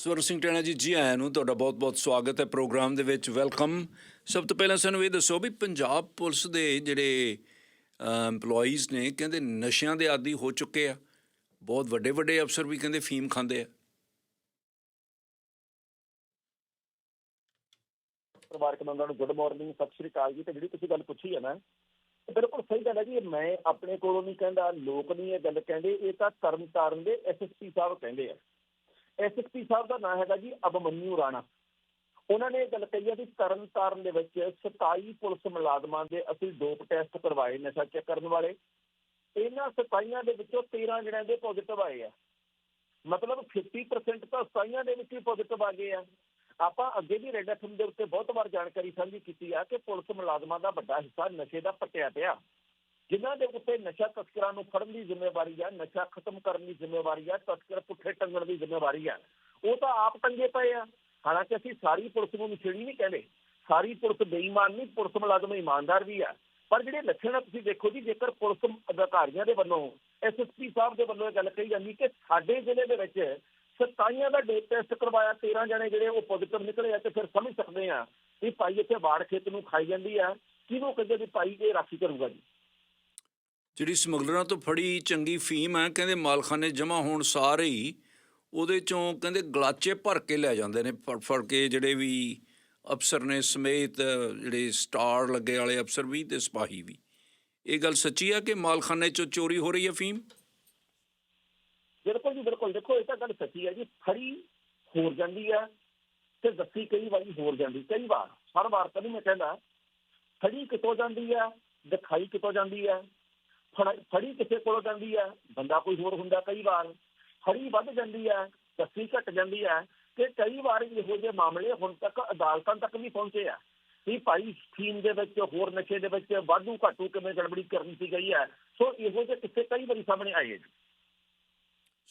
ਸਵਰ ਸਿੰਘ ਟੈਣਾ ਜੀ ਜੀ ਆਇਆਂ ਨੂੰ ਤੁਹਾਡਾ ਬਹੁਤ-ਬਹੁਤ ਸਵਾਗਤ ਹੈ ਪ੍ਰੋਗਰਾਮ ਦੇ ਵਿੱਚ। ਵੈਲਕਮ। ਸਭ ਤੋਂ ਪਹਿਲਾਂ ਸਾਨੂੰ ਇਹ ਦੱਸੋ ਵੀ ਪੰਜਾਬ ਪੁਲਿਸ ਦੇ ਜਿਹੜੇ EMPLOYEES ਨੇ ਕਹਿੰਦੇ ਨਸ਼ਿਆਂ ਦੇ ਆਦੀ ਹੋ ਚੁੱਕੇ ਆ। ਬਹੁਤ ਵੱਡੇ ਵੱਡੇ ਅਫਸਰ ਵੀ ਕਹਿੰਦੇ ਫੀਮ ਖਾਂਦੇ ਆ। ਪਰਿਵਾਰਕ ਮੈਂਬਰਾਂ ਨੂੰ ਗੁੱਡ ਮਾਰਨਿੰਗ ਸਤਿ ਸ਼੍ਰੀ ਅਕਾਲ ਜੀ। ਤੇ ਜਿਹੜੀ ਤੁਸੀਂ ਗੱਲ ਪੁੱਛੀ ਹੈ ਨਾ ਬਿਲਕੁਲ ਸਹੀ ਗੱਲ ਹੈ ਜੀ ਮੈਂ ਆਪਣੇ ਕੋਲੋਂ ਨਹੀਂ ਕਹਿੰਦਾ, ਲੋਕ ਨਹੀਂ ਇਹ ਗੱਲ ਕਹਿੰਦੇ, ਇਹ ਤਾਂ ਤਰਨਤਾਰਨ ਦੇ ਐਸਐਸਪੀ ਸਾਹਿਬ ਕਹਿੰਦੇ ਆ। ਐਸਐਸਪੀ ਸਾਹਿਬ ਦਾ ਨਾਮ ਹੈਗਾ ਜੀ ਅਬਮਨਿਊ ਰਾਣਾ। ਉਹਨਾਂ ਨੇ ਇਹ ਗੱਲ ਕਹੀ ਹੈ ਕਿ ਤਰਨਤਾਰਨ ਦੇ ਵਿੱਚ 27 ਪੁਲਿਸ ਮੁਲਾਜ਼ਮਾਂ ਦੇ ਅਸੀਂ ਡੋਪ ਟੈਸਟ ਕਰਵਾਏ ਨਸ਼ਾ ਚੈੱਕ ਕਰਨ ਵਾਲੇ। ਇਹਨਾਂ 27 ਦੇ ਵਿੱਚੋਂ 13 ਜਣਿਆਂ ਦੇ ਪੋਜ਼ਿਟਿਵ ਆਏ ਆ। ਮਤਲਬ 50% ਤਾਂ 27 ਦੇ ਵਿੱਚ ਹੀ ਪੋਜ਼ਿਟਿਵ ਆ ਗਏ ਆ। ਆਪਾਂ ਅੱਗੇ ਵੀ ਰੈਡ ਐਫਐਮ ਦੇ ਉੱਤੇ ਬਹੁਤ ਵਾਰ ਜਾਣਕਾਰੀ ਸਾਂਝੀ ਕੀਤੀ ਆ ਕਿ ਪੁਲਿਸ ਮੁਲਾਜ਼ਮਾਂ ਦਾ ਵੱਡਾ ਹਿੱਸਾ ਨਸ਼ੇ ਦਾ ਪਟਿਆ ਪਿਆ। ਜਿਨ੍ਹਾਂ ਦੇ ਉੱਤੇ ਨਸ਼ਾ ਤਸਕਰਾਂ ਨੂੰ ਫੜਨ ਦੀ ਜ਼ਿੰਮੇਵਾਰੀ ਆ, ਨਸ਼ਾ ਖਤਮ ਕਰਨ ਦੀ ਜ਼ਿੰਮੇਵਾਰੀ ਆ, ਤਸਕਰ ਪੁੱਠੇ ਟੰਗਣ ਦੀ ਜ਼ਿੰਮੇਵਾਰੀ ਹੈ ਉਹ ਤਾਂ ਆਪ ਟੰਗੇ ਪਏ ਆ। ਹਾਲਾਂਕਿ ਅਸੀਂ ਸਾਰੀ ਪੁਲਿਸ ਨੂੰ ਨਸ਼ੇੜੀ ਨਹੀਂ ਕਹਿੰਦੇ। ਸਾਰੀ ਪੁਲਿਸ ਬੇਈਮਾਨ ਨਹੀਂ, ਪੁਲਿਸ ਮੁਲਾਜ਼ਮ ਇਮਾਨਦਾਰ ਵੀ ਆ। ਪਰ ਜਿਹੜੇ ਲੱਛਣ ਆ, ਤੁਸੀਂ ਦੇਖੋ ਜੀ, ਜੇਕਰ ਪੁਲਿਸ ਅਧਿਕਾਰੀਆਂ ਦੇ ਵੱਲੋਂ ਐਸਐਸਪੀ ਸਾਹਿਬ ਦੇ ਵੱਲੋਂ ਇਹ ਗੱਲ ਕਹੀ ਜਾਂਦੀ ਕਿ ਸਾਡੇ ਜ਼ਿਲ੍ਹੇ ਦੇ ਵਿੱਚ ਸਤਾਈਆਂ ਦਾ ਡੇ ਟੈਸਟ ਕਰਵਾਇਆ 13 ਜਣੇ ਜਿਹੜੇ ਉਹ ਪੋਜ਼ਿਟਿਵ ਨਿਕਲੇ ਆ ਤੇ ਫਿਰ ਸਮਝ ਸਕਦੇ ਆ ਵੀ ਭਾਈ ਇੱਥੇ ਬਾੜ ਖੇਤ ਨੂੰ ਖਾਈ ਜਾਂਦੀ ਆ। ਕਿਹਨੂੰ ਕਹਿੰਦੇ ਵੀ ਭਾਈ ਇਹ ਰਾਖੀ ਕਰੂਗਾ ਜੀ? ਜਿਹੜੀ ਸਮਗਲਰਾਂ ਤੋਂ ਫੜੀ ਚੰਗੀ ਫੀਮ ਹੈ, ਕਹਿੰਦੇ ਮਾਲਖਾਨੇ ਜਮ੍ਹਾਂ ਹੋਣ ਸਾਰੇ ਹੀ ਉਹਦੇ ਚੋਂ ਕਹਿੰਦੇ ਗਲਾਚੇ ਭਰ ਕੇ ਲੈ ਜਾਂਦੇ ਨੇ, ਫੜ ਫੜ ਕੇ ਜਿਹੜੇ ਵੀ ਅਫਸਰ ਨੇ ਸਮੇਤ ਜਿਹੜੇ ਸਟਾਰ ਲੱਗੇ ਵਾਲੇ ਅਫਸਰ ਵੀ ਤੇ ਸਿਪਾਹੀ ਵੀ। ਇਹ ਗੱਲ ਸੱਚੀ ਹੈ ਕਿ ਮਾਲਖਾਨੇ ਚੋਂ ਚੋਰੀ ਹੋ ਰਹੀ ਹੈ ਫੀਮ? ਬਿਲਕੁਲ ਜੀ, ਬਿਲਕੁਲ। ਦੇਖੋ, ਇਹ ਤਾਂ ਗੱਲ ਸੱਚੀ ਹੈ ਜੀ, ਫੜੀ ਹੋਰ ਜਾਂਦੀ ਆ ਤੇ ਦੱਸੀ ਕਈ ਵਾਰੀ ਹੋਰ ਜਾਂਦੀ। ਕਈ ਵਾਰ, ਹਰ ਵਾਰ ਤਾਂ ਨਹੀਂ ਮੈਂ ਕਹਿੰਦਾ, ਫੜੀ ਕਿਤੋਂ ਜਾਂਦੀ ਹੈ, ਦਿਖਾਈ ਕਿਤੋਂ ਜਾਂਦੀ ਆ ਫੜ- ਕਿਸੇ ਕੋਲੋਂ ਜਾਂਦੀ ਆ ਬੰਦਾ ਕੋਈ ਹੋਰ ਹੁੰਦਾ ਕਈ ਵਾਰ ਫੜੀ ਵੱਧ ਜਾਂਦੀ ਆ ਦੱਸੀ ਘਟ ਜਾਂਦੀ ਆ ਤੇ ਕਈ ਵਾਰ ਇਹੋ ਜਿਹੇ ਮਾਮਲੇ ਹੁਣ ਤੱਕ ਅਦਾਲਤਾਂ ਤੱਕ ਵੀ ਪਹੁੰਚੇ ਆ ਵੀ ਭਾਈ ਸਕੀਮ ਦੇ ਵਿੱਚ ਹੋਰ ਨਸ਼ੇ ਦੇ ਵਿੱਚ ਵਾਧੂ ਘਾਟੂ ਕਿਵੇਂ ਗੜਬੜੀ ਕਰਨੀ ਸੀ ਗਈ ਹੈ ਸੋ ਇਹੋ ਜਿਹੇ ਕਿੱਸੇ ਕਈ ਵਾਰੀ ਸਾਹਮਣੇ ਆਏ ਆ ਜੀ।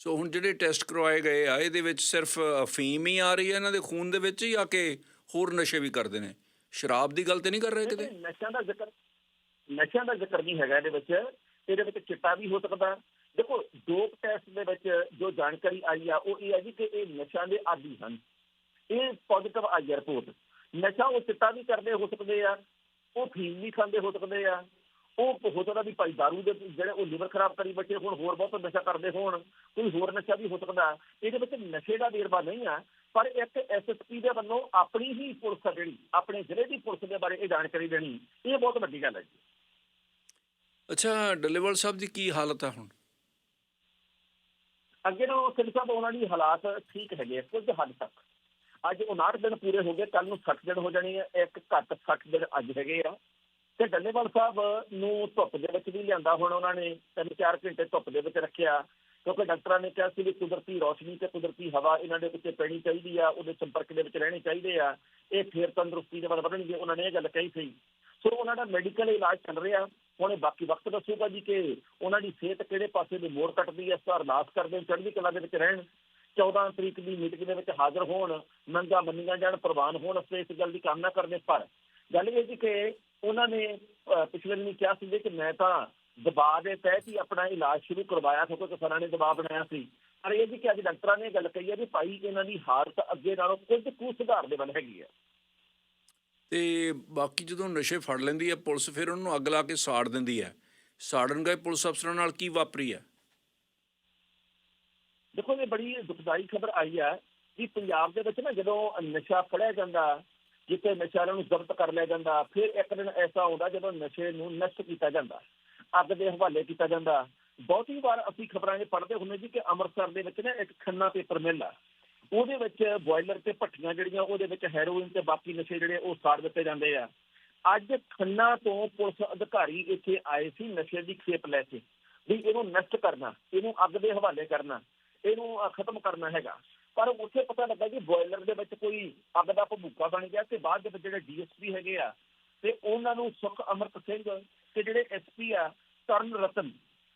ਸੋ ਹੁਣ ਜਿਹੜੇ ਟੈਸਟ ਕਰਵਾਏ ਗਏ ਆ ਇਹਦੇ ਵਿੱਚ ਸਿਰਫ ਅਫੀਮ ਹੀ ਆ ਰਹੀ ਹੈ ਇਹਨਾਂ ਦੇ ਖੂਨ ਦੇ ਵਿੱਚ ਜਾਂ ਕਿ ਹੋਰ ਨਸ਼ੇ ਵੀ ਕਰਦੇ ਨੇ? ਸ਼ਰਾਬ ਦੀ ਗੱਲ ਤੇ ਨਹੀਂ ਕਰ ਰਹੇ ਕਿਤੇ? ਨਸ਼ਿਆਂ ਦਾ ਜ਼ਿਕਰ ਨਸ਼ਿਆਂ ਦਾ ਜ਼ਿਕਰ ਨਹੀਂ ਹੈਗਾ ਇਹਦੇ ਵਿੱਚ। ਇਹਦੇ ਵਿੱਚ ਚਿੱਟਾ ਵੀ ਹੋ ਸਕਦਾ ਦੇਖੋ, ਡੋਪ ਟੈਸਟ ਦੇ ਵਿੱਚ ਜੋ ਜਾਣਕਾਰੀ ਆਈ ਆ, ਉਹ ਇਹ ਹੈ ਜੀ ਕਿ ਇਹ ਨਸ਼ਿਆਂ ਦੇ ਆਦੀ ਹਨ। ਇਹ ਪੋਜ਼ਿਟਿਵ ਆਈ ਆ ਰਿਪੋਰਟ ਨਸ਼ਾ ਉਹ ਚਿੱਟਾ ਵੀ ਕਰਦੇ ਹੋ ਸਕਦੇ ਆ, ਉਹ ਫੀਮ ਵੀ ਖਾਂਦੇ ਹੋ ਸਕਦੇ ਆ, ਉਹ ਹੋ ਸਕਦਾ ਵੀ ਭਾਈ ਦਾਰੂ ਦੇ ਜਿਹੜੇ ਉਹ ਲਿਵਰ ਖਰਾਬ ਕਰੀ ਬੱਚੇ ਹੁਣ, ਹੋਰ ਬਹੁਤ ਨਸ਼ਾ ਕਰਦੇ ਹੋਣ, ਕੋਈ ਹੋਰ ਨਸ਼ਾ ਵੀ ਹੋ ਸਕਦਾ। ਇਹਦੇ ਵਿੱਚ ਨਸ਼ੇ ਦਾ ਵੇਰਵਾ ਨਹੀਂ ਆ, ਪਰ ਇੱਕ ਐਸਐਸਪੀ ਦੇ ਵੱਲੋਂ ਆਪਣੀ ਹੀ ਪੁਲਿਸ ਆ ਜਿਹੜੀ, ਆਪਣੇ ਜ਼ਿਲ੍ਹੇ ਦੀ ਪੁਲਿਸ ਦੇ ਬਾਰੇ ਇਹ ਜਾਣਕਾਰੀ ਦੇਣੀ, ਇਹ ਬਹੁਤ ਵੱਡੀ ਗੱਲ ਹੈ ਜੀ। ਅੱਛਾ ਡੱਲੇਵਾਲ ਸਾਹਿਬ ਦੀ ਕੀ ਹਾਲਤ ਹੈ ਹੁਣ? ਅੱਗੇ ਨੂੰ ਸਿੰਘ ਸਾਹਿਬ ਉਹਨਾਂ ਦੀ ਹਾਲਾਤ ਠੀਕ ਹੈਗੇ ਆ, ਕੁਝ ਹੱਦ ਤੱਕ। ਅੱਜ 59 ਦਿਨ ਪੂਰੇ ਹੋ ਗਏ ਕੱਲ ਨੂੰ 60 ਦਿਨ ਹੋ ਜਾਣੇ ਆ ਇੱਕ ਘੱਟ 60 ਦਿਨ ਅੱਜ ਹੈਗੇ ਆ। ਤੇ ਡੱਲੇਵਾਲ ਸਾਹਿਬ ਨੂੰ ਧੁੱਪ ਦੇ ਵਿੱਚ ਵੀ ਲਿਆਂਦਾ ਹੁਣ ਉਹਨਾਂ ਨੇ ਤਿੰਨ ਚਾਰ ਘੰਟੇ ਧੁੱਪ ਦੇ ਵਿੱਚ ਰੱਖਿਆ। ਕਿਉਂਕਿ ਡਾਕਟਰਾਂ ਨੇ ਕਿਹਾ ਸੀ ਵੀ ਕੁਦਰਤੀ ਰੋਸ਼ਨੀ ਤੇ ਕੁਦਰਤੀ ਹਵਾ ਇਹਨਾਂ ਦੇ ਉੱਤੇ ਪੈਣੀ ਚਾਹੀਦੀ ਆ ਉਹਦੇ ਸੰਪਰਕ ਦੇ ਵਿੱਚ ਰਹਿਣੇ ਚਾਹੀਦੇ ਆ। ਇਹ ਫੇਰ ਤੰਦਰੁਸਤੀ ਦੇ ਵੱਲ ਵਧਣਗੇ ਉਹਨਾਂ ਨੇ ਇਹ ਗੱਲ ਕਹੀ ਸੀ। ਸੋ ਉਹਨਾਂ ਦਾ ਮੈਡੀਕਲ ਇਲਾਜ ਚੱਲ ਰਿਹਾ। ਹੁਣ ਬਾਕੀ ਵਕਤ ਦੱਸੂਗਾ ਜੀ ਕਿ ਉਹਨਾਂ ਦੀ ਸਿਹਤ ਕਿਹੜੇ ਪਾਸੇ ਦੀ ਮੋੜ ਕੱਟਦੀ ਹੈ ਇਸ ਦਾ ਅਰਦਾਸ ਕਰਦੇ ਚੜ੍ਹਦੀ ਕਲਾ ਦੇ ਵਿੱਚ ਰਹਿਣ। 14 ਤਰੀਕ ਦੀ ਮੀਟਿੰਗ ਦੇ ਵਿੱਚ ਹਾਜ਼ਰ ਹੋਣ ਮੰਗਾਂ ਮੰਨੀਆਂ ਜਾਣ ਪ੍ਰਵਾਨ ਹੋਣ ਅਸੀਂ ਇਸ ਗੱਲ ਦੀ ਕਾਮਨਾ ਕਰਦੇ ਪਰ ਗੱਲ ਇਹ ਜੀ ਕਿ ਉਹਨਾਂ ਨੇ ਅਹ, ਪਿਛਲੇ ਦਿਨੀ ਕਿਹਾ ਸੀ ਕਿ ਮੈਂ ਤਾਂ ਦਬਾਅ ਦੇ ਤਹਿਤ ਹੀ ਆਪਣਾ ਇਲਾਜ ਸ਼ੁਰੂ ਕਰਵਾਇਆ ਕਿਉਂਕਿ ਕਿਸਾਨਾਂ ਨੇ ਦਬਾਅ ਬਣਾਇਆ ਸੀ। ਪਰ ਇਹ ਜੀ ਕਿ ਅੱਜ ਡਾਕਟਰਾਂ ਨੇ ਇਹ ਗੱਲ ਕਹੀ ਹੈ ਵੀ ਭਾਈ ਇਹਨਾਂ ਦੀ ਹਾਲਤ ਅੱਗੇ ਨਾਲੋਂ ਕੁਝ ਕੁ ਸੁਧਾਰ ਦੇ ਵੱਲ ਹੈਗੀ ਹੈ। ਤੇ ਬਾਕੀ ਜਦੋਂ ਨਸ਼ੇ ਫੜ ਲੈਂਦੀ ਹੈ ਪੁਲਿਸ, ਫਿਰ ਉਹਨੂੰ ਅੱਗ ਲਾ ਕੇ ਸਾੜ ਦਿੰਦੀ ਹੈ। ਸਾੜਨ ਗਏ ਪੁਲਿਸ ਅਫਸਰਾਂ ਨਾਲ ਕੀ ਵਾਪਰੀ ਹੈ? ਦੇਖੋ ਇਹ ਬੜੀ ਦੁਖਦਾਈ ਖਬਰ ਆਈ ਹੈ ਕਿ ਪੰਜਾਬ ਦੇ ਵਿੱਚ ਨਾ ਜਦੋਂ ਨਸ਼ਾ ਫੜਿਆ ਜਾਂਦਾ, ਜਿੱਥੇ ਨਸ਼ਾ ਨੂੰ ਜ਼ਬਤ ਕਰ ਲਿਆ ਜਾਂਦਾ, ਫਿਰ ਇੱਕ ਦਿਨ ਐਸਾ ਆਉਂਦਾ ਜਦੋਂ ਨਸ਼ੇ ਨੂੰ ਨਸ਼ਟ ਕੀਤਾ ਜਾਂਦਾ, ਅੱਗ ਦੇ ਹਵਾਲੇ ਕੀਤਾ ਜਾਂਦਾ। ਬਹੁਤੀ ਵਾਰ ਅਸੀਂ ਖਬਰਾਂ 'ਚ ਪੜ੍ਹਦੇ ਹੁੰਦੇ ਜੀ ਕਿ ਅੰਮ੍ਰਿਤਸਰ ਦੇ ਵਿੱਚ ਨਾ ਇੱਕ ਖੰਨਾ ਪੇਪਰ ਮਿਲ ਆ। ਉਹਦੇ ਵਿੱਚ ਬੋਇਲਰ ਤੇ ਭੱਠੀਆਂ ਜਿਹੜੀਆਂ, ਉਹਦੇ ਵਿੱਚ ਹੈਰੋਇਨ ਤੇ ਬਾਕੀ ਨਸ਼ੇ ਜਿਹੜੇ ਉਹ ਸਾੜ ਦਿੱਤੇ ਜਾਂਦੇ ਆ। ਅੱਜ ਖੰਨਾ ਤੋਂ ਪੁਲਿਸ ਅਧਿਕਾਰੀ ਇੱਥੇ ਆਏ ਸੀ, ਨਸ਼ੇ ਦੀ ਖੇਪ ਲੈ ਕੇ, ਵੀ ਇਹਨੂੰ ਨਸ਼ਟ ਕਰਨਾ, ਇਹਨੂੰ ਅੱਗ ਦੇ ਹਵਾਲੇ ਕਰਨਾ, ਇਹਨੂੰ ਖਤਮ ਕਰਨਾ ਹੈਗਾ। ਪਰ ਉੱਥੇ ਪਤਾ ਲੱਗਾ ਕਿ ਬੋਇਲਰ ਦੇ ਵਿੱਚ ਕੋਈ ਅੱਗ ਦਾ ਭਬੂਕਾ ਬਣ ਗਿਆ ਤੇ ਬਾਅਦ ਦੇ ਵਿੱਚ ਜਿਹੜੇ ਡੀਐਸਪੀ ਹੈਗੇ ਆ, ਤੇ ਉਹਨਾਂ ਨੂੰ ਸੁਖ ਅਮਰਤ ਸਿੰਘ ਤੇ ਜਿਹੜੇ ਐਸਪੀ ਆ ਤਰਨ ਰਤਨ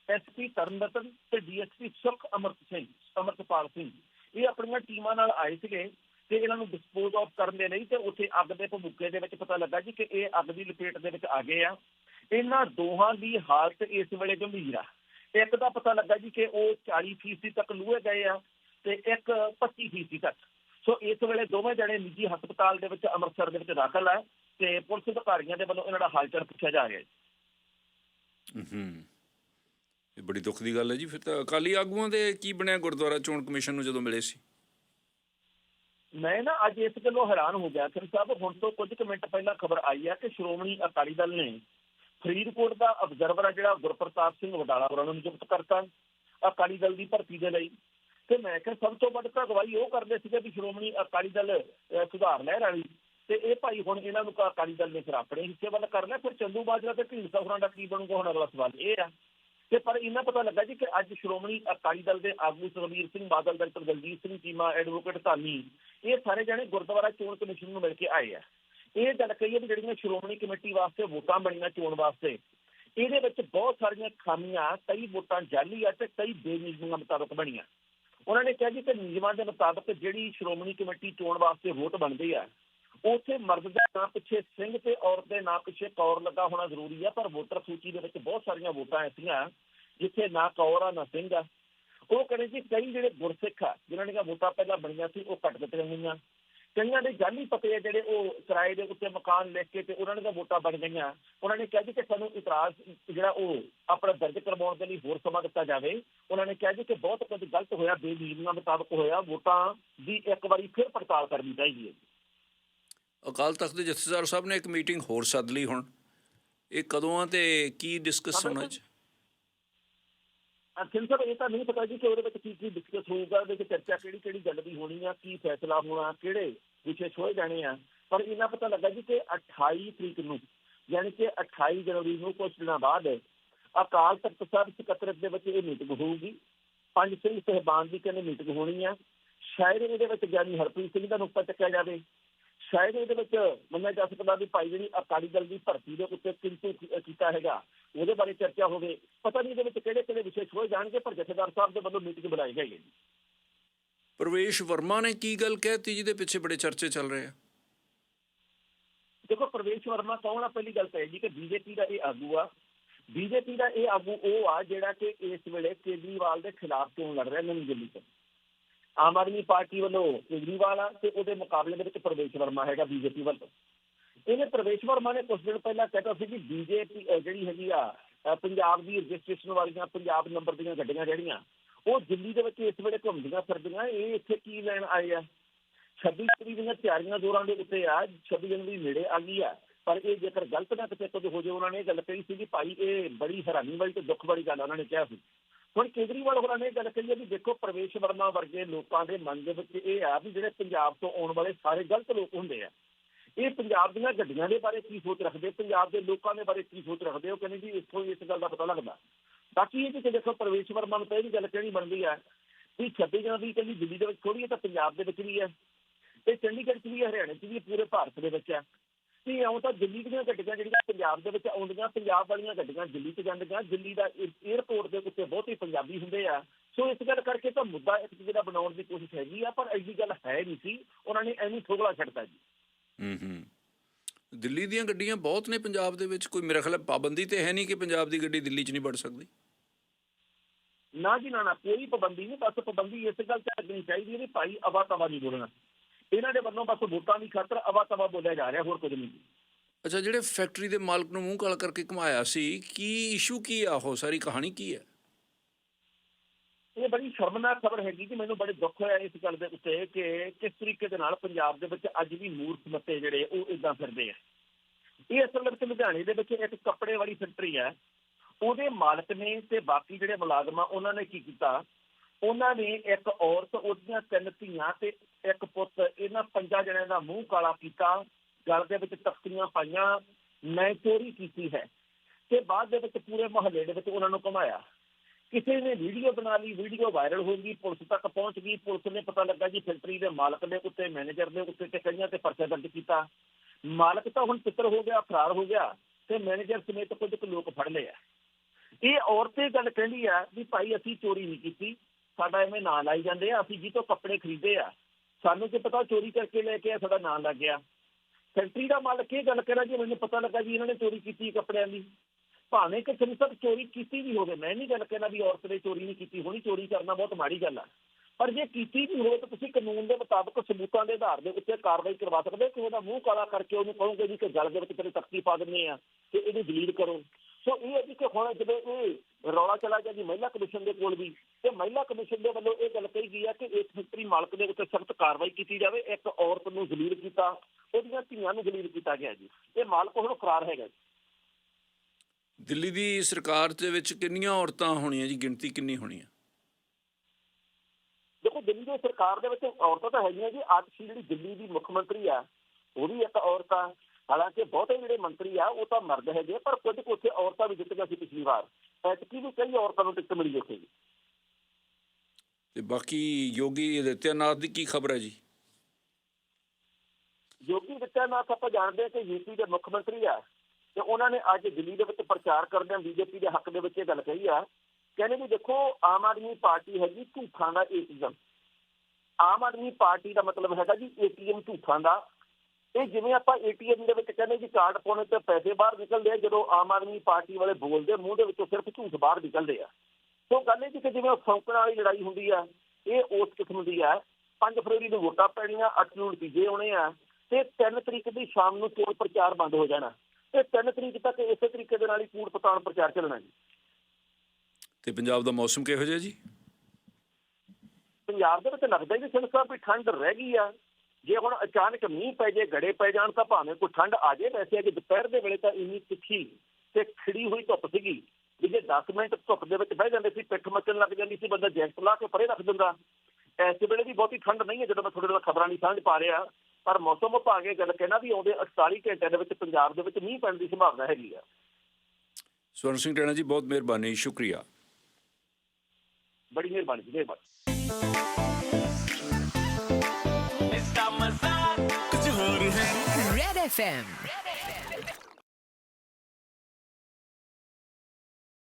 ਐਸਪੀ ਤਰਨ ਰਤਨ ਤੇ ਡੀਐਸਪੀ ਸੁਖ ਅਮਰਤ ਸਿੰਘ, ਅਮਰਤਪਾਲ ਸਿੰਘ। ਇਹ ਆਪਣੀਆਂ ਟੀਮਾਂ ਨਾਲ ਆਏ ਸੀਗੇ ਤੇ ਇਹਨਾਂ ਨੂੰ ਡਿਸਪੋਜ਼ ਆਫ ਕਰਨ ਦੇ ਲਈ ਤੇ ਉੱਥੇ ਅੱਗ ਦੇ ਭਬੂਕੇ ਦੇ ਵਿੱਚ ਪਤਾ ਲੱਗਾ ਜੀ ਕਿ ਇਹ ਅੱਗ ਦੀ ਲਪੇਟ ਦੇ ਵਿੱਚ ਆ ਗਏ ਆ। ਇਹਨਾਂ ਦੋਹਾਂ ਦੀ ਹਾਲਤ ਇਸ ਵੇਲੇ ਗੰਭੀਰ ਆ। ਇੱਕ ਦਾ ਪਤਾ ਲੱਗਾ ਜੀ ਕਿ ਉਹ 40% ਤੱਕ ਲੂਹੇ ਗਏ ਆ ਤੇ ਇੱਕ 25% ਤੱਕ। ਸੋ ਇਸ ਵੇਲੇ ਦੋਵੇਂ ਜਣੇ ਨਿੱਜੀ ਹਸਪਤਾਲ ਦੇ ਵਿੱਚ ਅੰਮ੍ਰਿਤਸਰ ਦੇ ਵਿੱਚ ਦਾਖਲ ਹੈ ਤੇ ਪੁਲਿਸ ਅਧਿਕਾਰੀਆਂ ਦੇ ਵੱਲੋਂ ਇਹਨਾਂ ਦਾ ਹਾਲ ਚਾਲ ਪੁੱਛਿਆ ਜਾ ਰਿਹਾ ਹੈ। ਹੂੰ। ਇਹ ਬੜੀ ਦੁੱਖ ਦੀ ਗੱਲ ਹੈ ਜੀ। ਫਿਰ ਤਾਂ ਅਕਾਲੀ ਆਗੂਆਂ ਦੇ ਕੀ ਬਣਿਆ ਗੁਰਦੁਆਰਾ ਚੋਣ ਕਮਿਸ਼ਨ ਨੂੰ ਜਦੋਂ ਮਿਲੇ ਸੀ? ਮੈਂ ਨਾ ਅੱਜ ਇਸ ਗੱਲੋਂ ਹੈਰਾਨ ਹੋ ਗਿਆ। ਸਿੰਘ ਸਾਹਿਬ ਹੁਣ ਤੋਂ ਕੁਝ ਕੁ ਮਿੰਟ ਪਹਿਲਾਂ ਖਬਰ ਆਈ ਹੈ ਕਿ ਸ਼੍ਰੋਮਣੀ ਅਕਾਲੀ ਦਲ ਨੇ ਫਰੀਦਕੋਟ ਦਾ ਅਬਜ਼ਰਵਰ ਜਿਹੜਾ ਗੁਰਪ੍ਰਤਾਪ ਸਿੰਘ ਵਡਾਲਾ ਹੋਰਾਂ ਨੂੰ ਨਿਯੁਕਤ ਕਰਤਾ ਅਕਾਲੀ ਦਲ ਦੀ ਭਰਤੀ ਦੇ ਲਈ। ਤੇ ਮੈਂ ਕਿਹਾ ਸਭ ਤੋਂ ਵੱਧ ਤਾਂ ਉਹ ਕਰਦੇ ਸੀਗੇ ਵੀ ਸ਼੍ਰੋਮਣੀ ਅਕਾਲੀ ਦਲ ਸੁਧਾਰ ਲਹਿਰ ਵਾਲੀ। ਤੇ ਇਹ ਭਾਈ ਹੁਣ ਇਹਨਾਂ ਨੂੰ ਅਕਾਲੀ ਦਲ ਨੇ ਫਿਰ ਆਪਣੇ ਹਿੱਸੇ ਵੱਲ ਕਰ ਲਿਆ ਫਿਰ ਚੰਦੂ ਬਾਜਰਾ ਤੇ ਢੀਂਡਸਾ ਹੋਰਾਂ ਦਾ ਕੀ ਬਣੂਗਾ? ਹੁਣ ਅਗਲਾ ਸਵਾਲ ਇਹ ਆ। ਤੇ ਪਰ ਇਹਨਾਂ ਪਤਾ ਲੱਗਾ ਜੀ ਕਿ ਅੱਜ ਸ਼੍ਰੋਮਣੀ ਅਕਾਲੀ ਦਲ ਦੇ ਆਗੂ ਸੁਖਬੀਰ ਸਿੰਘ ਬਾਦਲ, ਡਾਕਟਰ ਦਲਜੀਤ ਸਿੰਘ ਚੀਮਾ, ਐਡਵੋਕੇਟ ਧਾਨੀ ਇਹ ਸਾਰੇ ਜਣੇ ਗੁਰਦੁਆਰਾ ਚੋਣ ਕਮਿਸ਼ਨ ਨੂੰ ਮਿਲ ਕੇ ਆਏ ਆ। ਇਹ ਗੱਲ ਕਹੀਏ ਵੀ ਜਿਹੜੀਆਂ ਸ਼੍ਰੋਮਣੀ ਕਮੇਟੀ ਵਾਸਤੇ ਵੋਟਾਂ ਬਣੀਆਂ ਚੋਣ ਵਾਸਤੇ, ਇਹਦੇ ਵਿੱਚ ਬਹੁਤ ਸਾਰੀਆਂ ਖਾਮੀਆਂ, ਕਈ ਵੋਟਾਂ ਜਾਲੀ ਆ ਤੇ ਕਈ ਬੇਨਿਯਮਾਂ ਮੁਤਾਬਕ ਬਣੀਆਂ। ਉਹਨਾਂ ਨੇ ਕਿਹਾ ਜੀ ਕਿ ਨਿਯਮਾਂ ਦੇ ਮੁਤਾਬਕ ਜਿਹੜੀ ਸ਼੍ਰੋਮਣੀ ਕਮੇਟੀ ਚੋਣ ਵਾਸਤੇ ਵੋਟ ਬਣਦੀ ਆ, ਉੱਥੇ ਮਰਦ ਦਾ ਨਾਂ ਪਿੱਛੇ ਸਿੰਘ ਤੇ ਔਰਤ ਦੇ ਨਾਂ ਪਿੱਛੇ ਕੌਰ ਲੱਗਾ ਹੋਣਾ ਜ਼ਰੂਰੀ ਆ, ਪਰ ਵੋਟਰ ਸੂਚੀ ਦੇ ਵਿੱਚ ਬਹੁਤ ਸਾਰੀਆਂ ਵੋਟਾਂ ਐਸੀਆਂ ਜਿੱਥੇ ਨਾ ਕੌਰ ਨਾ ਸਿੰਘ ਆ। ਉਹ ਕਹਿੰਦੇ ਜੀ ਕਈ ਜਿਹੜੇ ਗੁਰਸਿੱਖ ਆ ਜਿਨ੍ਹਾਂ ਦੀਆਂ ਵੋਟਾਂ ਪਹਿਲਾਂ ਬਣੀਆਂ ਸੀ ਉਹ ਕੱਟ ਦਿੱਤੀਆਂ ਗਈਆਂ। ਕਈਆਂ ਦੇ ਜਾਲੀ ਪਤੇ ਆ ਜਿਹੜੇ ਉਹ ਕਿਰਾਏ ਦੇ ਉੱਤੇ ਮਕਾਨ ਲਿਖ ਕੇ ਤੇ ਉਹਨਾਂ ਦੀਆਂ ਵੋਟਾਂ ਬਣ ਗਈਆਂ। ਉਹਨਾਂ ਨੇ ਕਿਹਾ ਜੀ ਕਿ ਸਾਨੂੰ ਇਤਰਾਜ਼ ਜਿਹੜਾ ਉਹ ਆਪਣਾ ਦਰਜ ਕਰਵਾਉਣ ਦੇ ਲਈ ਹੋਰ ਸਮਾਂ ਦਿੱਤਾ ਜਾਵੇ। ਉਹਨਾਂ ਨੇ ਕਿਹਾ ਜੀ ਕਿ ਬਹੁਤ ਕੁਝ ਗਲਤ ਹੋਇਆ ਬੇਨੀਯਮਾਂ ਮੁਤਾਬਕ ਹੋਇਆ। ਵੋਟਾਂ ਦੀ ਇੱਕ ਵਾਰੀ ਫਿਰ ਪੜਤਾਲ ਕਰਨੀ ਚਾਹੀਦੀ ਹੈ ਅਕਾਲ ਤਖਤ ਦੇ ਜਥੇਦਾਰ ਸਾਹਿਬ ਨੇ ਇੱਕ ਮੀਟਿੰਗ ਹੋਰ ਸੱਦ ਲਈ ਹੁਣ। ਇਹ ਕਦੋਂ ਆ ਤੇ ਕੀ ਡਿਸਕਸ ਹੋਣਾ ਚ ਅਖਿਲ ਸਾਹਿਬ ਇਹ ਤਾਂ ਨਹੀਂ ਪਤਾ ਜੀ ਕਿ ਉਹਦੇ ਵਿੱਚ ਕੀ ਕੀ ਡਿਸਕਸ ਹੋਊਗਾ, ਉਹਦੇ ਵਿੱਚ ਚਰਚਾ ਕਿਹੜੀ ਕਿਹੜੀ ਗੱਲ ਦੀ ਹੋਣੀ ਆ, ਕੀ ਫੈਸਲਾ ਹੋਣਾ, ਕਿਹੜੇ ਵਿਸ਼ੇ ਛੋਏ ਜਾਣੇ ਆ। ਪਰ ਇਹਨਾਂ ਪਤਾ ਲੱਗਾ ਜੀ ਕਿ 28 ਤਰੀਕ ਨੂੰ, ਯਾਨੀ ਕਿ 28 ਜਨਵਰੀ ਨੂੰ ਕੁਝ ਦਿਨਾਂ ਬਾਅਦ ਅਕਾਲ ਤਖਤ ਸਾਹਿਬ ਸਕੱਤਰਤ ਦੇ ਵਿੱਚ ਇਹ ਮੀਟਿੰਗ ਹੋਊਗੀ। ਪੰਜ ਸਿੰਘ ਸਹਿਬਾਨ ਦੀ ਕਹਿੰਦੇ ਮੀਟਿੰਗ ਹੋਣੀ ਆ। ਸ਼ਾਇਦ ਇਹਦੇ ਵਿੱਚ ਗਿਆਨੀ ਹਰਪ੍ਰੀਤ ਸਿੰਘ ਦਾ ਨੁਕਤਾ ਚੱਕਿਆ ਜਾਵੇ। ਸ਼ਾਇਦ ਇਹਦੇ ਵਿੱਚ ਮੰਨਿਆ ਜਾ ਸਕਦਾ ਵੀ ਭਾਈ ਜਿਹੜੀ ਅਕਾਲੀ ਦਲ ਦੀ ਭਰਤੀ ਦੇ ਉੱਤੇ ਕਿੰਤੂ ਕੀਤਾ ਹੈਗਾ ਉਹਦੇ ਬਾਰੇ ਚਰਚਾ ਹੋਵੇ। ਪਤਾ ਨਹੀਂ ਇਹਦੇ ਵਿੱਚ ਕਿਹੜੇ ਕਿਹੜੇ ਵਿਸ਼ੇ ਹੋਏ ਜਾਣਗੇ ਪਰ ਜਥੇਦਾਰ ਸਾਹਿਬ ਦੇ ਵੱਲੋਂ ਮੀਟਿੰਗ ਬੁਲਾਈ ਗਈ ਹੈ ਜੀ। ਪ੍ਰਵੇਸ਼ ਵਰਮਾ ਨੇ ਕੀ ਗੱਲ ਕਹਿਤੀ ਜਿਹਦੇ ਪਿੱਛੇ ਬੜੇ ਚਰਚੇ ਚੱਲ ਰਹੇ ਆ। ਦੇਖੋ ਪ੍ਰਵੇਸ਼ ਵਰਮਾ ਕੌਣ ਆ? ਪਹਿਲੀ ਗੱਲ ਤਾਂ ਇਹ ਜੀ ਕਿ ਬੀਜੇਪੀ ਦਾ ਇਹ ਆਗੂ ਆ। ਬੀਜੇਪੀ ਦਾ ਇਹ ਆਗੂ ਉਹ ਆ ਜਿਹੜਾ ਕਿ ਇਸ ਵੇਲੇ ਕੇਜਰੀਵਾਲ ਦੇ ਖਿਲਾਫ ਚੋਣ ਲੜ ਰਿਹਾ ਨਵੀਂ ਦਿੱਲੀ ਤੋਂ? ਆਮ ਆਦਮੀ ਪਾਰਟੀ ਵੱਲੋਂ ਕੇਜਰੀਵਾਲ ਆ ਤੇ ਉਹਦੇ ਮੁਕਾਬਲੇ ਦੇ ਵਿੱਚ ਪ੍ਰਵੇਸ਼ ਵਰਮਾ ਹੈਗਾ ਬੀਜੇਪੀ ਵੱਲੋਂ। ਇਹਨੇ ਪ੍ਰਵੇਸ਼ ਵਰਮਾ ਨੇ ਕੁਝ ਦਿਨ ਪਹਿਲਾਂ ਕਹਿਤਾ ਸੀ ਕਿ ਬੀਜੇਪੀ ਜਿਹੜੀ ਹੈਗੀ ਆ ਪੰਜਾਬ ਦੀ ਰਜਿਸਟ੍ਰੇਸ਼ਨ ਵਾਲੀਆਂ ਪੰਜਾਬ ਨੰਬਰ ਦੀਆਂ ਗੱਡੀਆਂ ਜਿਹੜੀਆਂ, ਉਹ ਦਿੱਲੀ ਦੇ ਵਿੱਚ ਇਸ ਵੇਲੇ ਘੁੰਮਦੀਆਂ ਫਿਰਦੀਆਂ। ਇਹ ਇੱਥੇ ਕੀ ਲੈਣ ਆਏ ਆ? 26 ਜਨਵਰੀ ਦੀਆਂ ਤਿਆਰੀਆਂ ਜ਼ੋਰਾਂ ਦੇ ਉੱਤੇ ਆ 26 ਜਨਵਰੀ ਨੇੜੇ ਆ ਗਈ ਆ। ਪਰ ਇਹ ਜੇਕਰ ਗਲਤ ਨਾ ਕਿਤੇ ਕੁਝ ਹੋ ਜਾਏ, ਉਹਨਾਂ ਨੇ ਇਹ ਗੱਲ ਕਹੀ ਸੀ ਕਿ ਭਾਈ ਇਹ ਬੜੀ ਹੈਰਾਨੀ ਵਾਲੀ ਤੇ ਦੁੱਖ ਵਾਲੀ ਗੱਲ ਉਹਨਾਂ ਨੇ ਕਿਹਾ ਸੀ। ਹੁਣ ਕੇਜਰੀਵਾਲ ਹੋਰਾਂ ਨੇ ਇਹ ਗੱਲ ਕਹੀ ਹੈ ਵੀ ਦੇਖੋ ਪ੍ਰਵੇਸ਼ ਵਰਮਾ ਵਰਗੇ ਲੋਕਾਂ ਦੇ ਮਨ ਦੇ ਵਿੱਚ ਇਹ ਆ ਵੀ ਜਿਹੜੇ ਪੰਜਾਬ ਤੋਂ ਆਉਣ ਵਾਲੇ ਸਾਰੇ ਗਲਤ ਲੋਕ ਹੁੰਦੇ ਆ। ਇਹ ਪੰਜਾਬ ਦੀਆਂ ਗੱਡੀਆਂ ਦੇ ਬਾਰੇ ਕੀ ਸੋਚ ਰੱਖਦੇ? ਪੰਜਾਬ ਦੇ ਲੋਕਾਂ ਦੇ ਬਾਰੇ ਕੀ ਸੋਚ ਰੱਖਦੇ? ਉਹ ਕਹਿੰਦੇ ਜੀ ਇੱਥੋਂ ਹੀ ਇਸ ਗੱਲ ਦਾ ਪਤਾ ਲੱਗਦਾ। ਬਾਕੀ ਇਹ ਕਿ ਦੇਖੋ ਪ੍ਰਵੇਸ਼ ਵਰਮਾ ਨੂੰ ਤਾਂ ਇਹ ਵੀ ਗੱਲ ਕਹਿਣੀ ਬਣਦੀ ਹੈ ਵੀ 26 ਜਨਵਰੀ ਕਹਿੰਦੀ ਦਿੱਲੀ ਦੇ ਵਿੱਚ ਥੋੜੀ ਹੈ ਤਾਂ ਪੰਜਾਬ ਦੇ ਵਿੱਚ ਵੀ ਹੈ। ਤੇ ਚੰਡੀਗੜ੍ਹ 'ਚ ਵੀ ਹੈ, ਹਰਿਆਣੇ 'ਚ ਵੀ ਹੈ, ਪੂਰੇ ਭਾਰਤ ਦੇ ਵਿੱਚ ਹੈ। ਤੇ ਆਉਂ ਤਾਂ ਦਿੱਲੀ ਦੀਆਂ ਗੱਡੀਆਂ ਜਿਹੜੀਆਂ ਪੰਜਾਬ ਦੇ ਵਿੱਚ ਆਉਂਦੀਆਂ ਪੰਜਾਬ ਵਾਲੀਆਂ ਗੱਡੀਆਂ ਦਿੱਲੀ 'ਚ ਜਾਂਦੀਆਂ ਦਿੱਲੀ ਦਾ ਏਅਰਪੋਰਟ ਦੇ ਉੱਤੇ ਬਹੁਤੇ ਪੰਜਾਬੀ ਹੁੰਦੇ ਆ। ਸੋ ਇਸ ਗੱਲ ਕਰਕੇ ਤਾਂ ਮੁੱਦਾ ਇੱਕ ਜਿਹੜਾ ਬਣਾਉਣ ਦੀ ਕੋਸ਼ਿਸ਼ ਹੈਗੀ ਆ ਪਰ ਐਸੀ ਗੱਲ ਹੈ ਨਹੀਂ ਸੀ ਉਹਨਾਂ ਨੇ ਐਵੇਂ ਥੋਗਲਾ ਛੱਡਤਾ ਜੀ। ਹੂੰ ਹੂੰ। ਦਿੱਲੀ ਦੀਆਂ ਗੱਡੀਆਂ ਬਹੁਤ ਨੇ ਪੰਜਾਬ ਦੇ ਵਿੱਚ ਕੋਈ ਮੇਰੇ ਖਿਆਲ ਪਾਬੰਦੀ ਤੇ ਹੈ ਨਹੀਂ ਕਿ ਪੰਜਾਬ ਦੀ ਗੱਡੀ ਦਿੱਲੀ 'ਚ ਨਹੀਂ ਵੜ ਸਕਦੀ? ਨਾ ਜੀ ਨਾ ਨਾ ਕੋਈ ਪਾਬੰਦੀ ਨਹੀਂ ਬਸ ਪਾਬੰਦੀ ਇਸ ਗੱਲ ਤੇ ਲੱਗਣੀ ਚਾਹੀਦੀ ਹੈ ਵੀ ਭਾਈ ਅਵਾ ਤਵਾ ਨਹੀਂ ਬੋਲਣਾ ਇਹਨਾਂ ਦੇ ਵੱਲੋਂ ਬਸ ਵੋਟਾਂ ਦੀ ਖਾਤਰ ਅਵਾ ਤਵਾ ਬੋਲਿਆ ਜਾ ਰਿਹਾ ਹੋਰ ਕੁਝ ਨਹੀਂ ਅੱਛਾ ਜਿਹੜੇ ਫੈਕਟਰੀ ਦੇ ਮਾਲਕ ਨੂੰ ਮੂੰਹ ਕਾਲ ਕਰਕੇ ਘੁਮਾਇਆ ਸੀ ਕੀ ਇਸ਼ੂ ਕੀ ਆ ਉਹ? ਸਾਰੀ ਕਹਾਣੀ ਕੀ ਹੈ? ਇਹ ਬੜੀ ਸ਼ਰਮਨਾਕ ਖਬਰ ਹੈਗੀ ਕਿ ਮੈਨੂੰ ਬੜੇ ਦੁੱਖ ਹੋਇਆ ਇਸ ਗੱਲ ਦੇ ਉੱਤੇ ਕਿ ਕਿਸ ਤਰੀਕੇ ਦੇ ਨਾਲ ਪੰਜਾਬ ਦੇ ਵਿੱਚ ਅੱਜ ਵੀ ਮੂਰਖ ਮੱਤੇ ਜਿਹੜੇ ਉਹ ਇਦਾਂ ਫਿਰਦੇ ਆ। ਇਹ ਅਸਲ ਵਿੱਚ ਲੁਧਿਆਣੇ ਦੇ ਵਿੱਚ ਇੱਕ ਕੱਪੜੇ ਵਾਲੀ ਫੈਕਟਰੀ ਹੈ। ਉਹਦੇ ਮਾਲਕ ਨੇ ਤੇ ਬਾਕੀ ਜਿਹੜੇ ਮੁਲਾਜ਼ਮ ਆ ਉਹਨਾਂ ਨੇ ਕੀ ਕੀਤਾ? ਉਹਨਾਂ ਨੇ ਇੱਕ ਔਰਤ ਉਹਦੀਆਂ ਤਿੰਨ ਧੀਆਂ ਤੇ ਇੱਕ ਪੁੱਤ ਇਹਨਾਂ ਪੰਜਾਂ ਜਣਿਆਂ ਦਾ ਮੂੰਹ ਕਾਲਾ ਕੀਤਾ, ਗਲ ਦੇ ਵਿੱਚ ਤਖਤੀਆਂ ਪਾਈਆਂ, ਮੈਂ ਚੋਰੀ ਕੀਤੀ ਹੈ। ਤੇ ਬਾਅਦ ਦੇ ਵਿੱਚ ਪੂਰੇ ਮੁਹੱਲੇ ਦੇ ਵਿੱਚ ਉਹਨਾਂ ਨੂੰ ਘੁਮਾਇਆ। ਕਿਸੇ ਨੇ ਵੀਡੀਓ ਬਣਾ ਲਈ, ਵੀਡੀਓ ਵਾਇਰਲ ਹੋ ਗਈ, ਪੁਲਿਸ ਤੱਕ ਪਹੁੰਚ ਗਈ। ਪੁਲਿਸ ਨੇ ਪਤਾ ਲੱਗਾ ਜੀ ਫੈਕਟਰੀ ਦੇ ਮਾਲਕ ਦੇ ਉੱਤੇ, ਮੈਨੇਜਰ ਦੇ ਉੱਤੇ ਤੇ ਕਈਆਂ ਤੇ ਪਰਚਾ ਦਰਜ ਕੀਤਾ। ਮਾਲਕ ਤਾਂ ਹੁਣ ਪਿੱਤਰ ਹੋ ਗਿਆ, ਫਰਾਰ ਹੋ ਗਿਆ ਤੇ ਮੈਨੇਜਰ ਸਮੇਤ ਕੁਝ ਕੁ ਲੋਕ ਫੜ ਲਏ ਆ। ਇਹ ਔਰਤ ਇਹ ਗੱਲ ਕਹਿੰਦੀ ਆ ਵੀ ਭਾਈ ਅਸੀਂ ਚੋਰੀ ਨਹੀਂ ਕੀਤੀ, ਸਾਡਾ ਐਵੇਂ ਨਾਂ ਲਾਈ ਜਾਂਦੇ ਆ, ਅਸੀਂ ਜੀ ਤੋਂ ਕੱਪੜੇ ਖਰੀਦੇ ਆ ਸਾਨੂੰ ਕਿ ਪਤਾ ਚੋਰੀ ਕਰਕੇ ਲੈ ਕੇ ਆ ਸਾਡਾ ਨਾਂ ਲੱਗ ਗਿਆ। ਫੈਕਟਰੀ ਦਾ ਮਾਲਕ ਇਹ ਗੱਲ ਕਹਿੰਦਾ ਜੀ ਮੈਨੂੰ ਪਤਾ ਲੱਗਾ ਜੀ ਇਹਨਾਂ ਨੇ ਚੋਰੀ ਕੀਤੀ ਕੱਪੜਿਆਂ ਦੀ। ਭਾਵੇਂ ਕਿ ਸੰਸਦ ਚੋਰੀ ਕੀਤੀ ਵੀ ਹੋਵੇ, ਮੈਂ ਨਹੀਂ ਗੱਲ ਕਹਿੰਦਾ ਵੀ ਔਰਤ ਨੇ ਚੋਰੀ ਨਹੀਂ ਕੀਤੀ, ਹੋਣੀ ਚੋਰੀ ਕਰਨਾ ਬਹੁਤ ਮਾੜੀ ਗੱਲ ਆ। ਪਰ ਜੇ ਕੀਤੀ ਵੀ ਹੋਵੇ ਤਾਂ ਤੁਸੀਂ ਕਾਨੂੰਨ ਦੇ ਮੁਤਾਬਕ ਸਬੂਤਾਂ ਦੇ ਆਧਾਰ ਦੇ ਉੱਤੇ ਕਾਰਵਾਈ ਕਰਵਾ ਸਕਦੇ ਹੋ। ਕਿ ਉਹਦਾ ਮੂੰਹ ਕਾਲਾ ਕਰਕੇ ਉਹਨੂੰ ਕਹੋਗੇ ਜੀ ਕਿ ਜਲ ਦੇ ਵਿੱਚ ਤੇਰੇ ਤਖਤੀ ਪਾ ਦਿੰਦੇ ਆ ਤੇ ਇਹਨੂੰ ਦਲੀਲ ਕਰੋ। ਸੋ ਇਹ ਹੈ ਜੀ ਕਿ ਹੁਣ ਜਦੋਂ ਇਹ ਰੌਲਾ ਚਲਾ ਗਿਆ ਜੀ ਮਹਿਲਾ ਕਮਿਸ਼ਨ ਦੇ ਕੋਲ ਵੀ ਤੇ ਮਹਿਲਾ ਕਮਿਸ਼ਨ ਦੇ ਵੱਲੋਂ ਇਹ ਗੱਲ ਕਹੀ ਗਈ ਹੈ ਕਿ ਇਸ ਫੈਕਟਰੀ ਮਾਲਕ ਦੇ ਉੱਤੇ ਸਖਤ ਕਾਰਵਾਈ ਕੀਤੀ ਜਾਵੇ ਇੱਕ ਔਰਤ ਨੂੰ ਜ਼ਲੀਲ ਕੀਤਾ ਉਹਦੀਆਂ ਧੀਆਂ ਨੂੰ ਜ਼ਲੀਲ ਕੀਤਾ ਗਿਆ ਜੀ। ਇਹ ਮਾਲਕ ਹੁਣ ਫਰਾਰ ਹੈਗਾ ਜੀ। ਦਿੱਲੀ ਦੀ ਸਰਕਾਰ ਦੇ ਵਿੱਚ ਕਿੰਨੀਆਂ ਔਰਤਾਂ ਹੋਣੀਆਂ ਜੀ? ਗਿਣਤੀ ਕਿੰਨੀ ਹੋਣੀ ਆ ਦੇਖੋ ਦਿੱਲੀ ਦੀ ਸਰਕਾਰ ਦੇ ਵਿੱਚ ਔਰਤਾਂ ਤਾਂ ਹੈਗੀਆਂ ਜੀ। ਅੱਜ ਜਿਹੜੀ ਦਿੱਲੀ ਦੀ ਮੁੱਖ ਮੰਤਰੀ ਆ ਉਹ ਵੀ ਇੱਕ ਔਰਤ ਆ। ਹਾਲਾਂਕਿ ਬਹੁਤੇ ਜਿਹੜੇ ਮੰਤਰੀ ਆ ਉਹ ਤਾਂ ਮਰਦ ਹੈਗੇ ਪਰ ਕੁਝ ਕੁ ਉੱਥੇ ਔਰਤਾਂ ਵੀ ਜਿੱਤੀਆਂ ਸੀ ਪਿਛਲੀ ਵਾਰ। ਐਤਕੀ ਵੀ ਕਈ ਔਰਤਾਂ ਨੂੰ ਟਿਕਟ ਮਿਲੀ ਜੀ ਤੇ ਬਾਕੀ ਯੋਗੀ ਆਦਿੱਤਿਆਨਾਥ ਦੀ ਕੀ ਖਬਰ ਹੈ ਜੀ? ਯੋਗੀ ਆਦਿੱਤਿਆਨਾਥ ਆਪਾਂ ਜਾਣਦੇ ਹਾਂ ਕਿ ਯੂਪੀ ਦੇ ਮੁੱਖ ਮੰਤਰੀ ਆ ਤੇ ਉਹਨਾਂ ਨੇ ਅੱਜ ਦਿੱਲੀ ਦੇ ਵਿੱਚ ਪ੍ਰਚਾਰ ਕਰਦਿਆਂ ਬੀਜੇਪੀ ਦੇ ਹੱਕ ਦੇ ਵਿੱਚ ਇਹ ਗੱਲ ਕਹੀ ਆ। ਕਹਿੰਦੇ ਵੀ ਦੇਖੋ ਆਮ ਆਦਮੀ ਪਾਰਟੀ ਹੈਗੀ ਝੂਠਾਂ ਦਾ ਏਟੀਐਮ। ਆਮ ਆਦਮੀ ਪਾਰਟੀ ਦਾ ਮਤਲਬ ਹੈਗਾ ਜੀ ਏਟੀਐਮ ਝੂਠਾਂ ਦਾ। ਇਹ ਜਿਵੇਂ ਆਪਾਂ ਏਟੀਐਮ ਦੇ ਵਿੱਚ ਕਹਿੰਦੇ ਜੀ ਕਾਰਡ ਪਾਉਣੇ ਤੇ ਪੈਸੇ ਬਾਹਰ ਨਿਕਲਦੇ ਆ ਜਦੋਂ ਆਮ ਆਦਮੀ ਪਾਰਟੀ ਵਾਲੇ ਬੋਲਦੇ ਮੂੰਹ ਦੇ ਵਿੱਚੋਂ ਸਿਰਫ ਝੂਠ ਬਾਹਰ ਨਿਕਲਦੇ ਆ। ਸੋ ਗੱਲ ਇਹ ਜੀ ਕਿ ਜਿਵੇਂ ਸੌਂਕਣ ਵਾਲੀ ਲੜਾਈ ਹੁੰਦੀ ਆ ਇਹ ਉਸ ਕਿਸਮ ਦੀ ਆ। 5 ਫਰਵਰੀ ਨੂੰ ਵੋਟਾਂ ਪੈਣੀਆਂ 8 ਨੂੰ ਨਤੀਜੇ ਆਉਣੇ ਆ ਤੇ 3 ਤਰੀਕ ਦੀ ਸ਼ਾਮ ਨੂੰ ਚੋਣ ਪ੍ਰਚਾਰ ਬੰਦ ਹੋ ਜਾਣਾ। ਤੇ 3 ਤਰੀਕ ਤੱਕ ਇਸੇ ਤਰੀਕੇ ਦੇ ਨਾਲ ਹੀ ਕੂੜ ਪਤਾਣ ਪ੍ਰਚਾਰ ਚੱਲਣਾ ਜੀ। ਤੇ ਪੰਜਾਬ ਦਾ ਮੌਸਮ ਕਿਹੋ ਜਿਹਾ ਜੀ? ਪੰਜਾਬ ਦੇ ਵਿੱਚ ਲੱਗਦਾ ਹੀ ਨਹੀਂ ਸਿੰਘ ਸਾਹਿਬ ਵੀ ਠੰਡ ਰਹਿ ਗਈ ਆ। ਜੇ ਹੁਣ ਅਚਾਨਕ ਮੀਂਹ ਪੈ ਜੇ ਗੜੇ ਪੈ ਜਾਣ ਤਾਂ ਭਾਵੇਂ ਕੋਈ ਠੰਡ ਆ ਜੇ ਵੈਸੇ ਅਜੇ ਦੁਪਹਿਰ ਦੇ ਵੇਲੇ ਤਾਂ ਇੰਨੀ ਤਿੱਖੀ ਤੇ ਖਿੜੀ ਹੋਈ ਧੁੱਪ ਸੀਗੀ ਵੀ ਜੇ 10 ਮਿੰਟ ਧੁੱਪ ਦੇ ਵਿੱਚ ਬਹਿ ਜਾਂਦੇ ਸੀ ਪਿੱਠ ਮੱਚਣ ਲੱਗ ਜਾਂਦੀ ਸੀ ਬੰਦਾ ਜੈਕਟ ਲਾ ਕੇ ਪਰੇ ਰੱਖ ਦਿੰਦਾ। ਇਸ ਵੇਲੇ ਵੀ ਬਹੁਤੀ ਠੰਡ ਨਹੀਂ ਹੈ ਜਦੋਂ ਮੈਂ ਤੁਹਾਡੇ ਨਾਲ ਖਬਰਾਂ ਨਹੀਂ ਸਾਂਝ ਪਾ ਰਿਹਾ ਪਰ ਮੌਸਮ ਵਿਭਾਗ ਇਹ ਗੱਲ ਕਹਿਣਾ ਵੀ ਆਉਂਦੇ 48 ਘੰਟਿਆਂ ਦੇ ਵਿੱਚ ਪੰਜਾਬ ਦੇ ਵਿੱਚ ਮੀਂਹ ਪੈਣ ਦੀ ਸੰਭਾਵਨਾ ਹੈਗੀ ਆ। ਸਵਰਨ ਸਿੰਘ ਟੈਣਾ ਜੀ ਬਹੁਤ ਮਿਹਰਬਾਨੀ ਸ਼ੁਕਰੀਆ। ਬੜੀ ਮਿਹਰਬਾਨੀ ਜੀ ਮਿਹਰਬਾਨੀ। FM.